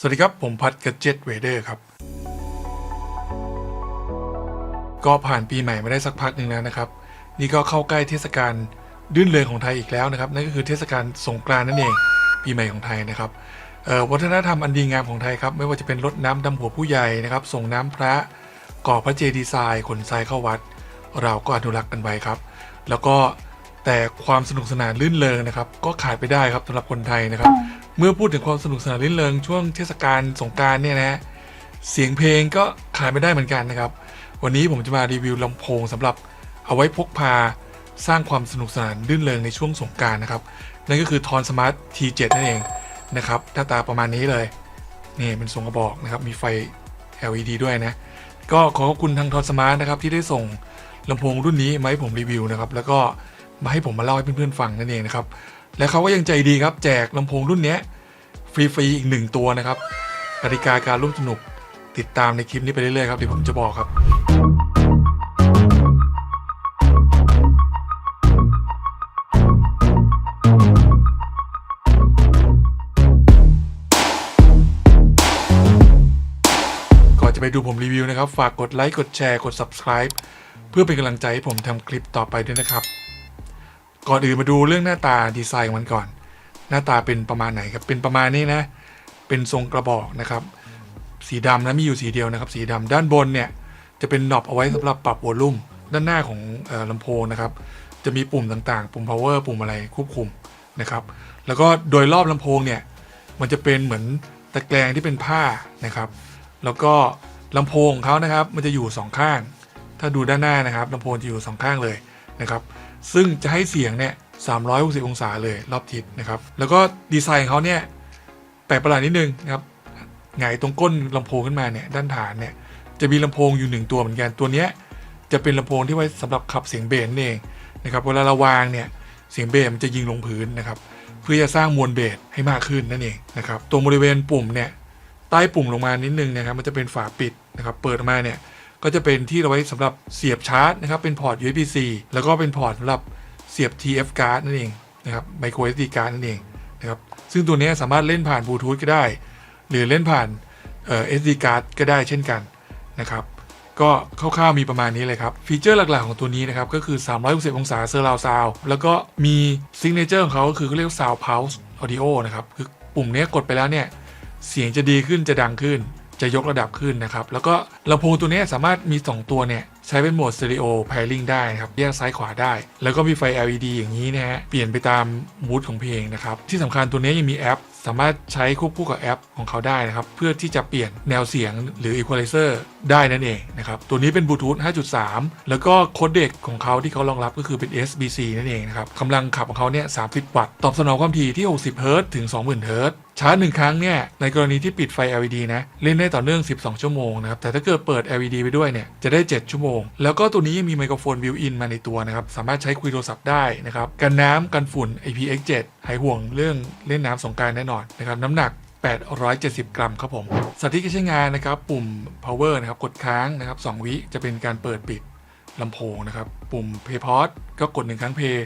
สวัสดีครับ ผมพัดกระเจ็ดเวเดอร์ครับ ก็ผ่านปีใหม่มาได้สักพักหนึ่งแล้วนะครับ นี่ก็เข้าใกล้เทศกาลดื้นเริงของไทยอีกแล้วนะครับ นั่นก็คือเทศกาลสงกรานต์นั่นเอง ปีใหม่ของไทยนะครับวัฒนธรรมอันดีงามของไทยครับ ไม่ว่าจะเป็นรดน้ำดำหัวผู้ใหญ่นะครับ ส่งน้ำพระก่อพระเจดีย์ทรายขนทรายเข้าวัด เราก็อนุรักษ์กันไว้ครับ แล้วก็แต่ความสนุกสนานลื่นเริงนะครับ ก็ขาดไปได้ครับสำหรับคนไทยนะครับ เมื่อพูดถึงความสนุกสนานลื่นเริงช่วงเทศกาลสงการเนี่ยนะเสียงเพลงก็ขาดไม่ได้เหมือนกันนะครับ วันนี้ผมจะมารีวิวลำโพงสำหรับเอาไว้พกพาสร้างความสนุกสนานลื่นเริงในช่วงสงการนะครับ นั่นก็คือทอนสมาร์ท T7 นั่นเองนะครับหน้าตาประมาณนี้เลยนี่เป็นทรงกระบอกนะครับ มีไฟ LED ด้วยนะ ก็ขอขอบคุณทางทอนสมาร์ทนะครับที่ได้ส่งลำโพงรุ่นนี้มาให้ผมรีวิวนะครับ แล้วก็มาให้ผมมาเล่าให้เพื่อนๆฟังนั่นเองนะครับ และเขาก็ยังใจดีครับ แจกลำโพงรุ่นนี้ฟรีๆอีกหนึ่งตัวนะครับกติกาการร่วมสนุกติดตามในคลิปนี้ไปเรื่อยๆครับเดี๋ยวผมจะบอกครับก่อนจะไปดูผมรีวิวนะครับ ฝากกดไลค์กดแชร์กด subscribe เพื่อเป็นกำลังใจให้ผมทำคลิปต่อไปด้วยนะครับ ก่อนอื่นมาดูเรื่องหน้าตาดีไซน์ของมันก่อน หน้าตาเป็นประมาณไหนครับ เป็นประมาณนี้นะ เป็นทรงกระบอกนะครับ สีดำนะมีอยู่สีเดียวนะครับ สีดำด้านบนเนี่ยจะเป็นหนอบเอาไว้สำหรับปรับวอลลุ่มด้านหน้าของออลำโพงนะครับ จะมีปุ่มต่างๆ ปุ่ม power ปุ่มอะไรควบคุมนะครับ แล้วก็โดยรอบลำโพงเนี่ยมันจะเป็นเหมือนตะแกรงที่เป็นผ้านะครับ แล้วก็ลำโพงของเขานะครับ มันจะอยู่สองข้าง ถ้าดูด้านหน้านะครับลำโพงจะอยู่สองข้างเลยนะครับ ซึ่งจะให้เสียงเนี่ย360 องศาเลยรอบทิศนะครับ แล้วก็ดีไซน์ของเขาเนี่ยแปลกประหลาดนิดนึงนะครับไงตรงก้นลำโพงขึ้นมาเนี่ยด้านฐานเนี่ยจะมีลำโพงอยู่หนึ่งตัวเหมือนกันตัวเนี้ยจะเป็นลำโพงที่ไว้สำหรับขับเสียงเบสนั่นเองนะครับเวลาเราวางเนี่ยเสียงเบสมันจะยิงลงพื้นนะครับเพื่อจะสร้างมวลเบสให้มากขึ้นนั่นเองนะครับตรงบริเวณปุ่มเนี่ยใต้ปุ่มลงมานิดนึงนะครับมันจะเป็นฝาปิดนะครับเปิดมาเนี่ย ก็จะเป็นที่เราไว้สำหรับเสียบชาร์จนะครับ เป็นพอร์ต USB-C แล้วก็เป็นพอร์ตสำหรับเสียบ TF card นั่นเองนะครับ micro SD card นั่นเองนะครับ ซึ่งตัวนี้สามารถเล่นผ่านบลูทูธก็ได้ หรือเล่นผ่านเอ่อ SD card ก็ได้เช่นกันนะครับ ก็คร่าวๆมีประมาณนี้เลยครับ ฟีเจอร์หลักๆของตัวนี้นะครับ ก็คือ 360 องศาเซอร์ราวซาวแล้วก็มีซิงเกิลเจอร์ของเขาก็คือเขาเรียกว่า Sound Pulse Audio นะครับ คือปุ่มนี้กดไปแล้วเนี่ย เสียงจะดีขึ้นจะดังขึ้น จะยกระดับขึ้นนะครับ แล้วก็ลำโพงตัวนี้สามารถมี 2 ตัวเนี่ย ใช้เป็นโหมด Stereo Pairing ได้ครับแยกซ้ายขวาได้ แล้วก็มีไฟ LED อย่างนี้นะฮะเปลี่ยนไปตามมูดของเพลงนะครับที่สำคัญตัวนี้ยังมีแอปสามารถใช้ควบคู่กับแอปของเขาได้นะครับ เพื่อที่จะเปลี่ยนแนวเสียงหรือ Equalizer ได้นั่นเองนะครับ ตัวนี้เป็นบลูทูธ 5.3 แล้วก็โคดเด็กของเขาที่เขารองรับก็คือเป็น SBC นั่นเองนะครับกำลังขับของเขาเนี่ย 30 วัตต์ ตอบสนองความถี่ที่ 60 เฮิรตซ์ถึง 20,000 เฮิรตซ์ชาร์จหนึ่งครั้งเนี่ย ในกรณีที่ปิดไฟ LED นะ เล่นได้ต่อเนื่อง 12 ชั่วโมงนะครับ แต่ถ้าเกิดเปิด LED ไปด้วยเนี่ย จะได้ 7 ชั่วโมงแล้วก็ตัวนี้ยังมีไมโครโฟนบิวอินมาในตัวนะครับ สามารถใช้คุยโทรศัพท์ได้นะครับ กันน้ำกันฝุ่น IPX7 หายห่วงเรื่องเล่นน้ำสงการแน่นอนนะครับน้ำหนัก 870 กรัมครับผมสาธิตการใช้งานนะครับ ปุ่ม power นะครับ กดค้างนะครับ 2 วิจะเป็นการเปิดปิดลำโพงนะครับ ปุ่ม play pause ก็กด 1 ครั้ง play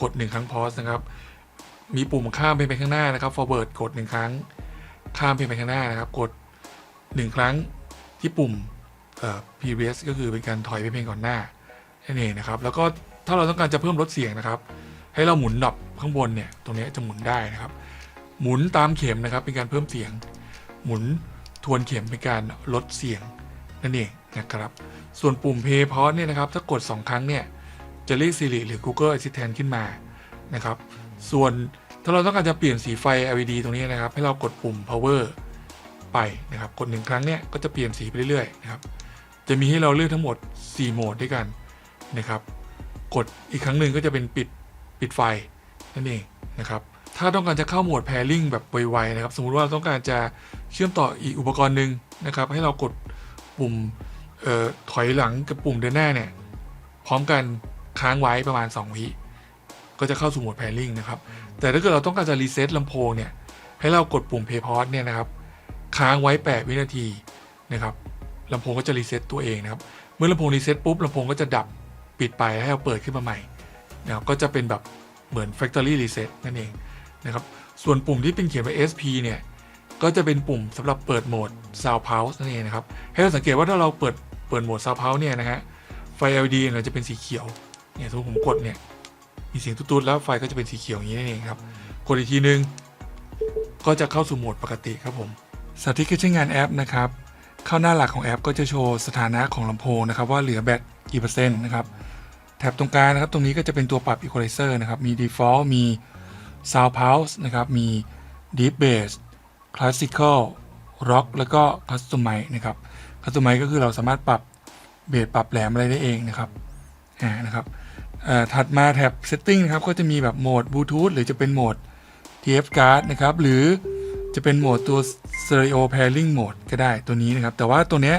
กด 1 ครั้ง pause นะครับ มีปุ่มข้ามเพลงไปข้างหน้านะครับ forward กด 1 ครั้ง ข้ามเพลงไปข้างหน้านะครับ กด 1 ครั้งที่ปุ่ม previous ก็คือเป็นการถอยไปเพลงก่อนหน้านั่นเองนะครับ แล้วก็ถ้าเราต้องการจะเพิ่มลดเสียงนะครับ ให้เราหมุนดับข้างบนเนี่ยตรงนี้จะหมุนได้นะครับ หมุนตามเข็มนะครับ เป็นการเพิ่มเสียง หมุนทวนเข็มเป็นการลดเสียงนั่นเองนะครับ ส่วนปุ่ม play pause เนี่ยนะครับ ถ้ากด 2 ครั้งเนี่ยจะเรียก Siri หรือ Google Assistant ขึ้นมานะครับ ส่วนถ้าเราต้องการจะเปลี่ยนสีไฟ LED ตรงนี้นะครับ ให้เรากดปุ่ม power ไปนะครับ กดหนึ่งครั้งเนี่ยก็จะเปลี่ยนสีไปเรื่อยๆนะครับ จะมีให้เราเลือกทั้งหมด 4 โหมดด้วยกันนะครับ กดอีกครั้งหนึ่งก็จะเป็นปิดปิดไฟนั่นเองนะครับ ถ้าต้องการจะเข้าโหมด pairing แบบไวๆนะครับ สมมุติว่าต้องการจะเชื่อมต่ออีกอุปกรณ์หนึ่งนะครับ ให้เรากดปุ่มออถอยหลังกับปุ่มเดินหน้าเนี่ย พร้อมกันค้างไว้ประมาณ 2 วิก็จะเข้าสู่โหมด pairing นะครับ แต่ถ้าเกิดเราต้องการจะรีเซ็ตลำโพงเนี่ย ให้เรากดปุ่ม play pause เนี่ยนะครับ ค้างไว้ 8 วินาทีนะครับ ลำโพงก็จะรีเซ็ตตัวเองนะครับ เมื่อลำโพงรีเซ็ตปุ๊บลำโพงก็จะดับปิดไปให้เราเปิดขึ้นมาใหม่นะครับก็จะเป็นแบบเหมือน factory reset นั่นเองนะครับส่วนปุ่มที่เป็นเขียนว่า SP เนี่ยก็จะเป็นปุ่มสำหรับเปิดโหมด Sound Pulse นั่นเองนะครับให้เราสังเกตว่าถ้าเราเปิดเปิดโหมด Sound Pulse เนี่ยนะฮะไฟ LED เนี่ยจะเป็นสีเขียวเนี่ยสมมติผมกดเนี่ยมีเสียงตุ๊ดๆแล้วไฟก็จะเป็นสีเขียวอย่างนี้นั่นเองครับกดอีกทีนึง ก็จะเข้าสู่โหมดปกติครับผมสาธิตการใช้งานแอปนะครับ เข้าหน้าหลักของแอปก็จะโชว์สถานะของลำโพงนะครับว่าเหลือแบตกี่เปอร์เซ็นต์นะครับแถบตรงกลางนะครับตรงนี้ก็จะเป็นตัวปรับ equalizer นะครับมี default มี sound pulse นะครับมี deep bass classical rock แล้วก็ customize นะครับ customize ก็คือเราสามารถปรับเบสปรับแหลมอะไรได้เองนะครับอ่านะครับถัดมาแท็บ setting นะครับก็จะมีแบบโหมด bluetooth หรือจะเป็นโหมด TF card นะครับหรือจะเป็นโหมดตัว stereo pairing mode ก็ได้ตัวนี้นะครับ แต่ว่าตัวเนี้ย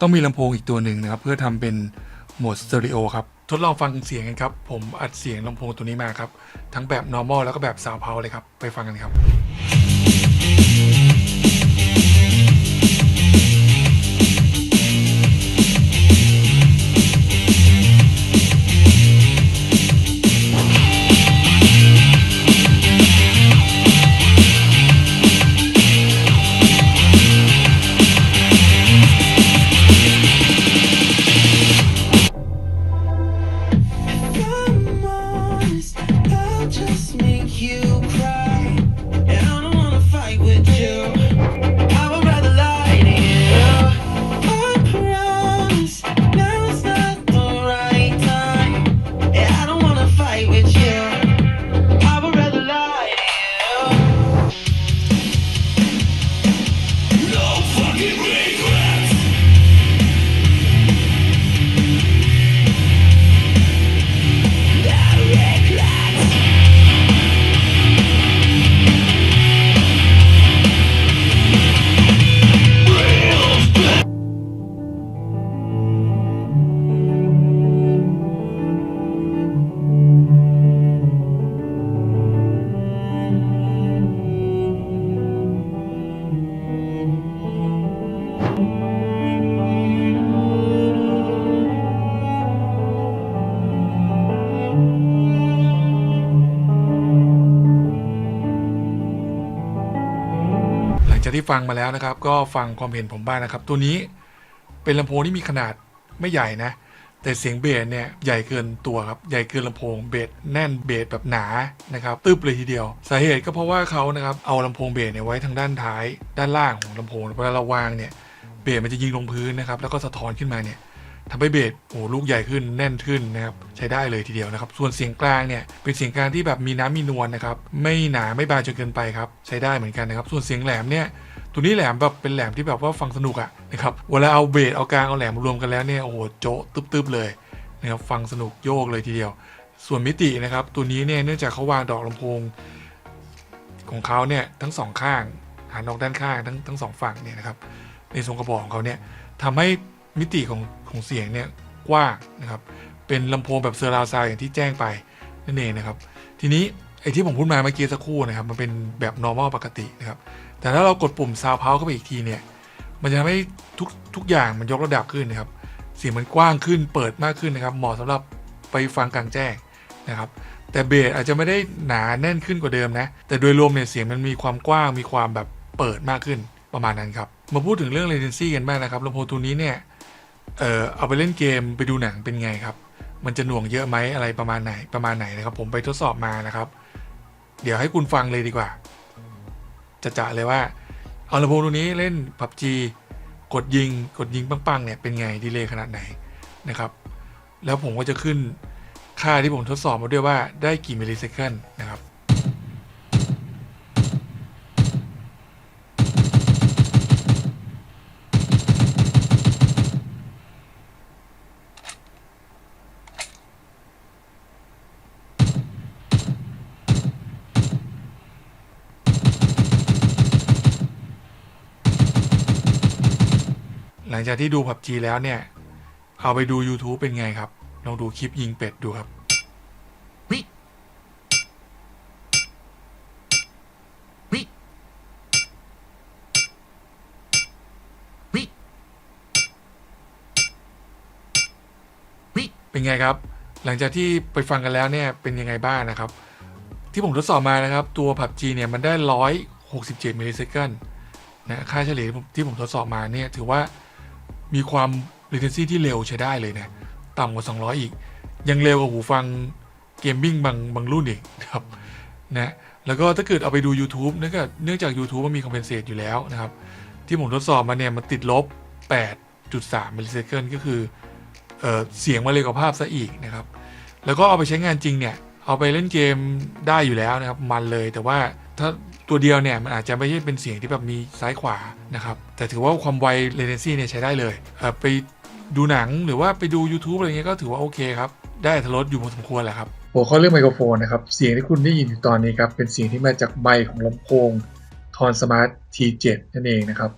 ต้องมีลำโพงอีกตัวหนึ่งนะครับ เพื่อทำเป็นโหมด stereo ครับ ทดลองฟังเสียงกันครับ ผมอัดเสียงลำโพงตัวนี้มาครับ ทั้งแบบ normal แล้วก็แบบ sound power เลยครับ ไปฟังกันครับ ที่ฟังมาแล้วนะครับ ก็ฟังความเห็นผมบ้างนะครับ ตัวนี้เป็นลำโพงที่มีขนาดไม่ใหญ่นะ แต่เสียงเบสเนี่ยใหญ่เกินตัวครับ ใหญ่เกินลำโพงเบสแน่นเบสแบบหนานะครับตึบเลยทีเดียว สาเหตุก็เพราะว่าเขานะครับเอาลำโพงเบสเนี่ยไว้ทางด้านท้ายด้านล่างของลำโพงเวลาเราวางเนี่ยเบสมันจะยิงลงพื้นนะครับแล้วก็สะท้อนขึ้นมาเนี่ยทำให้เบสโอ้ลูกใหญ่ขึ้นแน่นขึ้นนะครับใช้ได้เลยทีเดียวนะครับ ส่วนเสียงกลางเนี่ยเป็นเสียงกลางที่แบบมีน้ำมีนวลนะครับ ไม่หนาไม่บางจนเกินไปครับ ใช้ได้เหมือนกันนะครับ ส่วนเสียงแหลมเนี่ย ตัวนี้แหลมแบบเป็นแหลมที่แบบว่าฟังสนุกอะนะครับเวลาเอาเบสเอากลางเอาแหลมรวมกันแล้วเนี่ยโอ้โหโจ๊ะตึ๊บๆเลยนะครับฟังสนุกโยกเลยทีเดียว ส่วนมิตินะครับตัวนี้เนี่ยเนื่องจากเขาวางดอกลำโพงของเขาเนี่ยทั้งสองข้างหันออกด้านข้างทั้งทั้งสองฝั่งเนี่ยนะครับในทรงกระบอกของเขาเนี่ยทำให้มิติของของเสียงเนี่ยกว้างนะครับเป็นลำโพงแบบเซอร์ราวซาวอย่างที่แจ้งไปนั่นเองนะครับทีนี้ไอ้ที่ผมพูดมาเมื่อกี้สักครู่นะครับมันเป็นแบบ normal ปกตินะครับ แต่ถ้าเรากดปุ่มซาวเพาเข้าไปอีกทีเนี่ย มันจะทำให้ทุกทุกอย่างมันยกระดับขึ้นนะครับ เสียงมันกว้างขึ้นเปิดมากขึ้นนะครับ เหมาะสำหรับไปฟังกลางแจ้งนะครับ แต่เบสอาจจะไม่ได้หนาแน่นขึ้นกว่าเดิมนะ แต่โดยรวมเนี่ยเสียงมันมีความกว้างมีความแบบเปิดมากขึ้นประมาณนั้นครับ มาพูดถึงเรื่อง latency กันบ้างนะครับลำโพงตัวนี้เนี่ยเออเอาไปเล่นเกมไปดูหนังเป็นไงครับ มันจะหน่วงเยอะไหมอะไรประมาณไหนประมาณไหนนะครับ ผมไปทดสอบมานะครับ เดี๋ยวให้คุณฟังเลยดีกว่า จะจะเลยว่า เอาลำโพงตัวนี้เล่นปับจีกดยิงกดยิงปังๆเนี่ยเป็นไงดีเลย์ขนาดไหนนะครับ แล้วผมก็จะขึ้นค่าที่ผมทดสอบมาด้วยว่าได้กี่มิลลิเซคันนะครับ งจากที่ดู PUBG แล้วเนี่ย เอาไปดู YouTube เป็นไงครับ ลองดูคลิปยิงเป็ดดูครับเป็นไงครับ หลังจากที่ไปฟังกันแล้วเนี่ย เป็นยังไงบ้างนะครับ ที่ผมทดสอบมานะครับ ตัว PUBG เนี่ย มันได้ 167มิลลิเซคันนะค่าเฉลี่ยที่ผมที่ผมทดสอบมาเนี่ยถือว่า มีความ latency ที่เร็วใช้ได้เลยนะ ต่ำกว่า 200 อีก ยังเร็วกว่าหูฟังเกมมิ่งบางบางรุ่นอีกนะครับนะแล้วก็ถ้าเกิดเอาไปดู YouTube เนื่องจากเนื่องจาก YouTube มันมี compensate อยู่แล้วนะครับ ที่ผมทดสอบมาเนี่ย มันติดลบ 8.3มิลลิเซคันก็คือเออเสียงมาเร็วกว่าภาพซะอีกนะครับ แล้วก็เอาไปใช้งานจริงเนี่ย เอาไปเล่นเกมได้อยู่แล้วนะครับ มันเลยแต่ว่าถ้า ตัวเดียวเนี่ยมันอาจจะไม่ใช่เป็นเสียงที่แบบมีซ้ายขวานะครับ แต่ถือว่าความไว latency เนี่ยใช้ได้เลยเออไปดูหนังหรือว่าไปดู YouTube อะไรเงี้ยก็ถือว่าโอเคครับ ได้อรรถรสอยู่พอสมควรแหละครับหัวข้อเรื่องไมโครโฟนนะครับ เสียงที่คุณได้ยินอยู่ตอนนี้ครับ เป็นเสียงที่มาจากไมค์ของลำโพงทอนสมาร์ท T7 นั่นเองนะครับ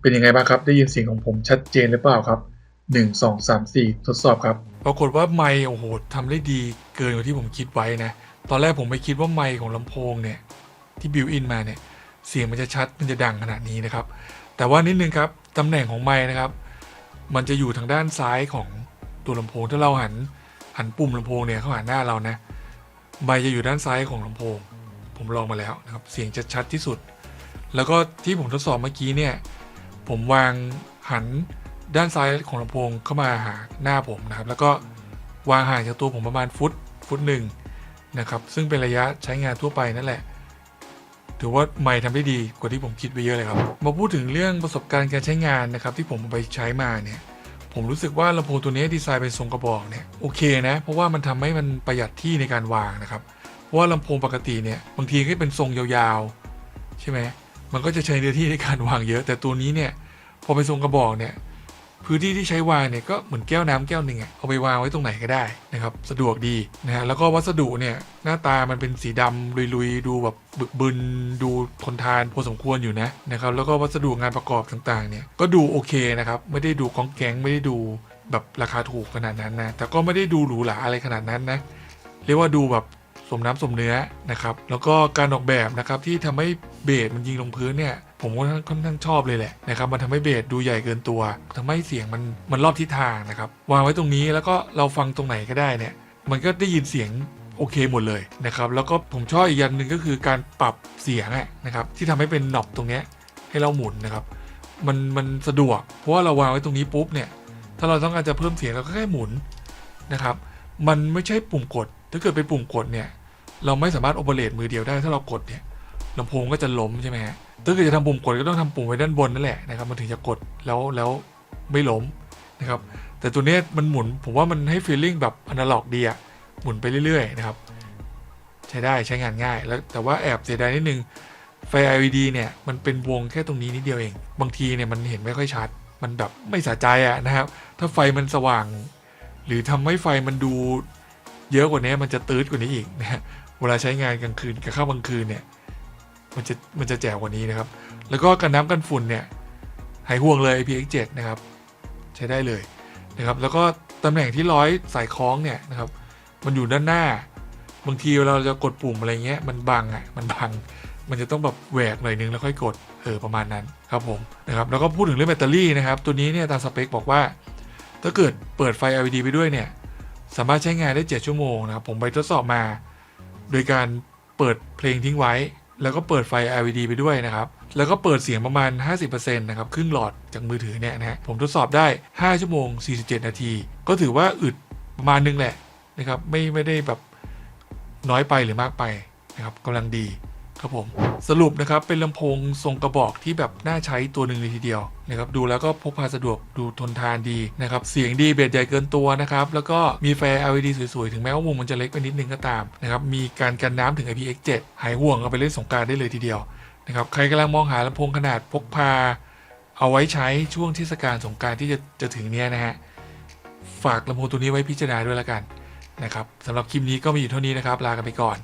เป็นยังไงบ้างครับ ได้ยินเสียงของผมชัดเจนหรือเปล่าครับ 1 2 3 4 ทดสอบครับ ปรากฏว่าไมค์โอ้โหทำได้ดีเกินกว่าที่ผมคิดไว้นะ ตอนแรกผมไม่คิดว่าไมค์ของลำโพงเนี่ย ที่บิวอินมาเนี่ยเสียงมันจะชัดมันจะดังขนาดนี้นะครับ แต่ว่านิดนึงครับตำแหน่งของไมค์นะครับ มันจะอยู่ทางด้านซ้ายของตัวลำโพงถ้าเราหันหันปุ่มลำโพงเนี่ยเข้าหาหน้าเรานะไมค์จะอยู่ด้านซ้ายของลำโพง ผมลองมาแล้วนะครับเสียงจะชัดที่สุด แล้วก็ที่ผมทดสอบเมื่อกี้เนี่ยผมวางหันด้านซ้ายของลำโพงเข้ามาหาหน้าผมนะครับ แล้วก็วางห่างจากตัวผมประมาณฟุตฟุตหนึ่งนะครับ ซึ่งเป็นระยะใช้งานทั่วไปนั่นแหละ ถือว่าไม่ทำได้ดีกว่าที่ผมคิดไปเยอะเลยครับ มาพูดถึงเรื่องประสบการณ์การใช้งานนะครับที่ผมไปใช้มาเนี่ยผมรู้สึกว่าลำโพงตัวนี้ดีไซน์เป็นทรงกระบอกเนี่ยโอเคนะเพราะว่ามันทำให้มันประหยัดที่ในการวางนะครับเพราะว่าลำโพงปกติเนี่ยบางทีก็เป็นทรงยาวๆใช่ไหมมันก็จะใช้เนื้อที่ในการวางเยอะ แต่ตัวนี้เนี่ยพอเป็นทรงกระบอกเนี่ย พื้นที่ที่ใช้วางเนี่ยก็เหมือนแก้วน้ำแก้วหนึ่งอะเอาไปวางไว้ตรงไหนก็ได้นะครับสะดวกดีนะฮะแล้วก็วัสดุเนี่ยหน้าตามันเป็นสีดำลุยๆ ดูแบบบึกบึนดูทนทานพอสมควรอยู่นะนะครับแล้วก็วัสดุงานประกอบต่างๆเนี่ยก็ดูโอเคนะครับไม่ได้ดูกองแก๊งไม่ได้ดูแบบราคาถูกขนาดนั้นนะแต่ก็ไม่ได้ดูหรูหราอะไรขนาดนั้นนะเรียกว่าดูแบบสมน้ำสมเนื้อนะครับแล้วก็การออกแบบนะครับที่ทำให้เบสมันยิงลงพื้นเนี่ย ผมก็ค่อนข้างชอบเลยแหละนะครับมันทำให้เบสดูใหญ่เกินตัวทำให้เสียงมันมันรอบทิศทางนะครับวางไว้ตรงนี้แล้วก็เราฟังตรงไหนก็ได้เนี่ยมันก็ได้ยินเสียงโอเคหมดเลยนะครับแล้วก็ผมชอบอีกอย่างหนึ่งก็คือการปรับเสียงนะครับที่ทำให้เป็นหนอบตรงนี้ให้เราหมุนนะครับมันมันสะดวก เพราะว่าเราวางไว้ตรงนี้ปุ๊บเนี่ยถ้าเราต้องการจะเพิ่มเสียงเราก็แค่หมุนนะครับมันไม่ใช่ปุ่มกด ถ้าเกิดเป็นปุ่มกดเนี่ยเราไม่สามารถโอเปเรตมือเดียวได้ถ้าเรากดเนี่ยลำโพงก็จะล้มใช่ไหมฮะ ถ้าเกิดจะทำปุ่มกดก็ต้องทำปุ่มไว้ด้านบนนั่นแหละนะครับมันถึงจะกดแล้วแล้วไม่ล้มนะครับ แต่ตัวนี้มันหมุนผมว่ามันให้ฟีลลิ่งแบบอนาล็อกดีอะหมุนไปเรื่อยๆนะครับ ใช้ได้ใช้งานง่าย แล้วแต่ว่าแอบเสียดายนิดนึงไฟ LED เนี่ยมันเป็นวงแค่ตรงนี้นิดเดียวเอง บางทีเนี่ยมันเห็นไม่ค่อยชัด มันแบบไม่สะใจอะนะครับ ถ้าไฟมันสว่าง หรือทำให้ไฟมันดูเยอะกว่านี้มันจะตืดกว่านี้อีกนะฮะเวลาใช้งานกลางคืนกับข้าวกลางคืนเนี่ย มันจะมันจะแจ๋วกว่านี้นะครับ แล้วก็กันน้ำกันฝุ่นเนี่ยหายห่วงเลย IPX7 นะครับ ใช้ได้เลยนะครับ แล้วก็ตำแหน่งที่ร้อยสายคล้องเนี่ยนะครับ มันอยู่ด้านหน้า บางทีเวลาเราจะกดปุ่มอะไรเงี้ยมันบังอะมันบัง มันจะต้องแบบแหวกหน่อยนึงแล้วค่อยกดเออประมาณนั้นครับผมนะครับแล้วก็พูดถึงเรื่องแบตเตอรี่นะครับ ตัวนี้เนี่ยตามสเปคบอกว่า ถ้าเกิดเปิดไฟ LED ไปด้วยเนี่ยสามารถใช้งานได้ 7 ชั่วโมงนะครับ ผมไปทดสอบมา โดยการเปิดเพลงทิ้งไว้ แล้วก็เปิดไฟ LED ไปด้วยนะครับ แล้วก็เปิดเสียงประมาณ 50%นะครับ ครึ่งหลอดจากมือถือเนี่ยนะฮะ ผมทดสอบได้ 5 ชั่วโมง 47 นาที ก็ถือว่าอึดประมาณนึงแหละนะครับ ไม่ไม่ได้แบบน้อยไปหรือมากไปนะครับกำลังดี ครับผม สรุปนะครับเป็นลำโพงทรงกระบอกที่แบบน่าใช้ตัวหนึ่งเลยทีเดียวนะครับดูแล้วก็พกพาสะดวกดูทนทานดีนะครับเสียงดีเบสใหญ่เกินตัวนะครับแล้วก็มีแฟร์ LED สวยๆ ถึงแม้ว่าวงมันจะเล็กไปนิดนึงก็ตามนะครับมีการกันน้ำถึง IPX7 หายห่วงเอาไปเล่นสงการได้เลยทีเดียวนะครับใครกำลังมองหาลำโพงขนาดพกพา เอาไว้ใช้ช่วงเทศกาลสงการที่จะจะถึงเนี้ยนะฮะฝากลำโพงตัวนี้ไว้พิจารณาด้วยละกันนะครับสำหรับคลิปนี้ก็มีอยู่เท่านี้นะครับลากันไปก่อน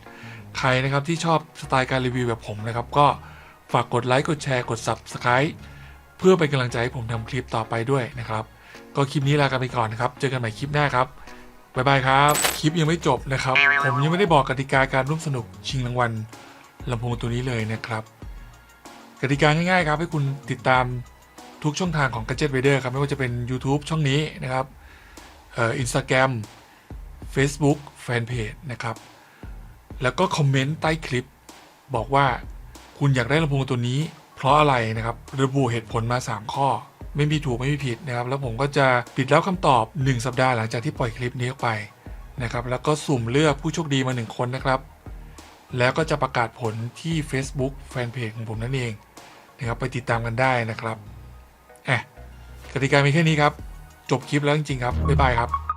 ใครนะครับที่ชอบสไตล์การรีวิวแบบผมนะครับ ก็ฝากกดไลค์กดแชร์กด Subscribe เพื่อเป็นกำลังใจให้ผมทำคลิปต่อไปด้วยนะครับ ก็คลิปนี้ลากันไปก่อนนะครับ เจอกันใหม่คลิปหน้าครับบ๊ายบายครับ คลิปยังไม่จบนะครับ ผมยังไม่ได้บอกกติกาการร่วมสนุกชิงรางวัลลำโพงตัวนี้เลยนะครับ กติกาง่ายๆครับ ให้คุณติดตามทุกช่องทางของ Gadget Raider ครับ ไม่ว่าจะเป็น YouTube ช่องนี้นะครับเอ่อ Instagram Facebook Fanpage นะครับ แล้วก็คอมเมนต์ใต้คลิป บอกว่าคุณอยากได้ลำโพงตัวนี้ เพราะอะไรนะครับระบุเหตุผลมา 3 ข้อ ไม่มีถูกไม่มีผิดนะครับ แล้วผมก็จะปิดแล้วคำตอบ 1 สัปดาห์หลังจากที่ปล่อยคลิปนี้ออกไปนะครับ แล้วก็สุ่มเลือกผู้โชคดีมา 1 คนนะครับ แล้วก็จะประกาศผลที่ Facebook แฟนเพจของผมนั่นเองนะครับไปติดตามกันได้นะครับแอะกติกามีแค่นี้ครับ จบคลิปแล้วจริงๆครับบ๊ายบายครับ